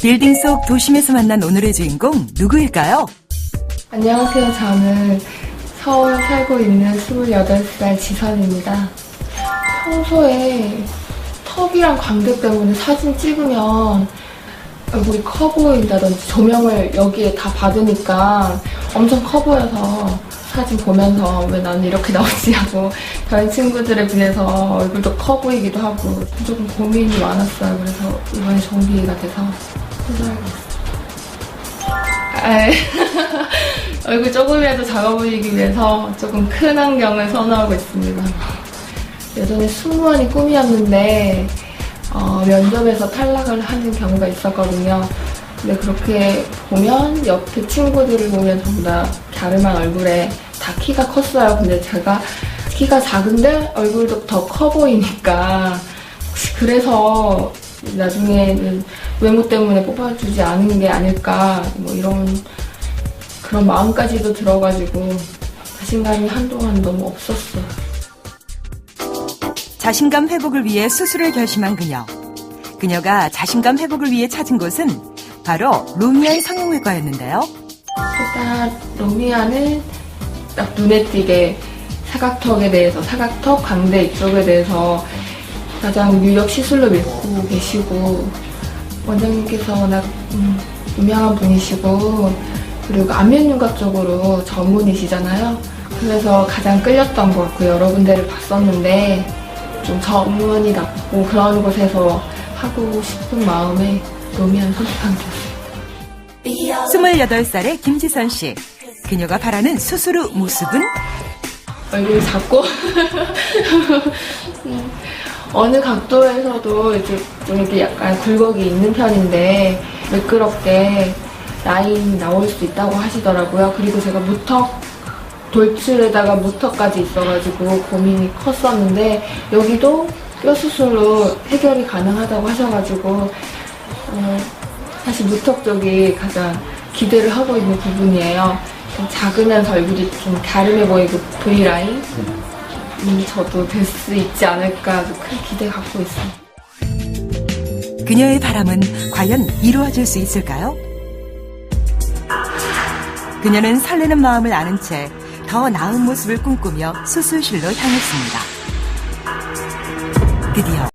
빌딩 속 도심에서 만난 오늘의 주인공 누구일까요? 안녕하세요. 저는 서울 살고 있는 28살 지선입니다. 평소에 턱이랑 광대 때문에 사진 찍으면 얼굴이 커 보인다든지 조명을 여기에 다 받으니까 엄청 커 보여서 사진 보면서 왜 나는 이렇게 나오지 하고 다른 친구들에 비해서 얼굴도 커 보이기도 하고 조금 고민이 많았어요. 그래서 이번에 정비가 돼서 얼굴 조금이라도 작아 보이기 위해서 조금 큰 안경을 선호하고 있습니다. 예전에 승무원이 꿈이었는데 어, 면접에서 탈락을 하는 경우가 있었거든요. 근데 그렇게 보면 옆에 친구들을 보면 전부 다 갸름한 얼굴에 다 키가 컸어요. 근데 제가 키가 작은데 얼굴도 더 커 보이니까 그래서 나중에는 외모 때문에 뽑아주지 않은 게 아닐까 뭐 이런 그런 마음까지도 들어가지고 자신감이 한동안 너무 없었어요. 자신감 회복을 위해 수술을 결심한 그녀. 그녀가 자신감 회복을 위해 찾은 곳은 바로 루미안 성형외과였는데요. 일단 로미아는 딱 눈에 띄게 사각턱에 대해서 사각턱 광대 이쪽에 대해서 가장 유력 시술로 믿고 계시고 원장님께서 워낙 음, 유명한 분이시고 그리고 안면윤곽 쪽으로 전문이시잖아요. 그래서 가장 끌렸던 것 같고 여러 군데를 봤었는데 좀 전문이 낮고 그런 곳에서 하고 싶은 마음에 로미안 선택한 거였어요. 28살의 김지선 씨. 그녀가 바라는 수술 후 모습은 얼굴이 작고 음, 어느 각도에서도 이렇게 좀 이렇게 약간 굴곡이 있는 편인데 매끄럽게 라인이 나올 수 있다고 하시더라고요. 그리고 제가 무턱 돌출에다가 무턱까지 있어가지고 고민이 컸었는데 여기도 뼈 수술로 해결이 가능하다고 하셔가지고 어, 사실 무턱 쪽이 가장 기대를 하고 있는 부분이에요. 좀 작으면서 얼굴이 좀 갸름해 보이고 V라인 음, 저도 될 수 있지 않을까 큰 기대 갖고 있어요. 그녀의 바람은 과연 이루어질 수 있을까요? 그녀는 설레는 마음을 아는 채 더 나은 모습을 꿈꾸며 수술실로 향했습니다. 드디어